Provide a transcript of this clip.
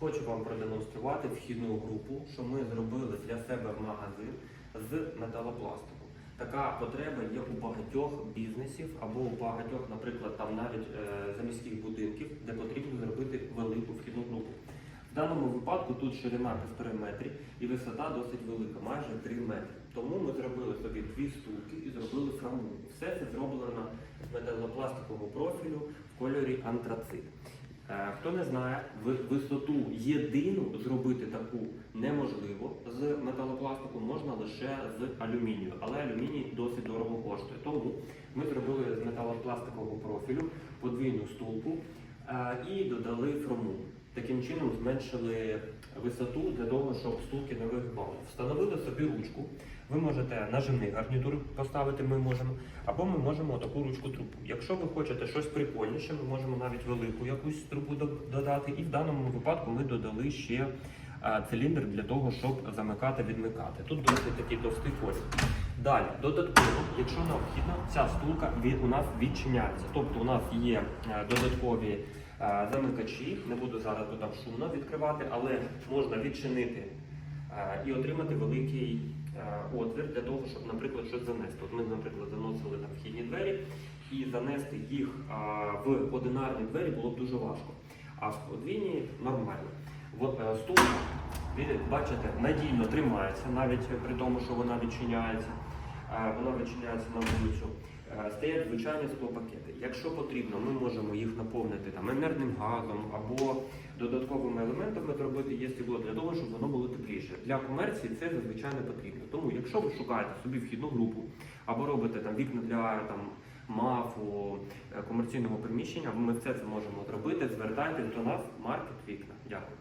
Хочу вам продемонструвати вхідну групу, що ми зробили для себе в магазин з металопластику. Така потреба є у багатьох бізнесів або у багатьох, наприклад, там навіть е, заміських будинків, де потрібно зробити велику вхідну групу. В даному випадку тут ширина півтори метрі і висота досить велика, майже 3 метри. Тому ми зробили собі дві стулки і зробили фраму. Все це зроблено з металопластикового профілю в кольорі антрацит. Е, Хто не знає, висоту єдину зробити таку неможливо з металопластику, можна лише з алюмінію, але алюміній досить дорого коштує. Тому ми зробили з металопластикового профілю подвійну стулку е, і додали фрому. Таким чином зменшили висоту для того, щоб стулки не вигибали. Встановили собі ручку. Ви можете нажимний гарнітур поставити, ми можемо, або ми можемо таку ручку трубу. Якщо ви хочете щось прикольніше, ми можемо навіть велику якусь трубу додати. І в даному випадку ми додали ще е, циліндр для того, щоб замикати, відмикати. Тут досить такий товстий колір. Далі, додатково, якщо необхідно, ця стулка у нас відчиняється. Тобто у нас є е, додаткові замикачі, не буду зараз тут там шумно відкривати, але можна відчинити е, і отримати великий е, отвір для того, щоб, наприклад, щось занести. От ми, наприклад, заносили там вхідні двері, і занести їх е, в одинарні двері було б дуже важко. А в подвійні нормально. От е, ви бачите, надійно тримається, навіть при тому, що вона відчиняється. Е, Вона відчиняється на вулицю. Стоять звичайні склопакети. Якщо потрібно, ми можемо їх наповнити там енергним газом або додатковими елементами зробити є стекло для того, щоб воно було тепліше. Для комерції це зазвичай не потрібно. Тому, якщо ви шукаєте собі вхідну групу або робите там вікна для там мафу е, комерційного приміщення, ми все це можемо зробити. Звертайтесь до нас, маркет вікна. Дякую.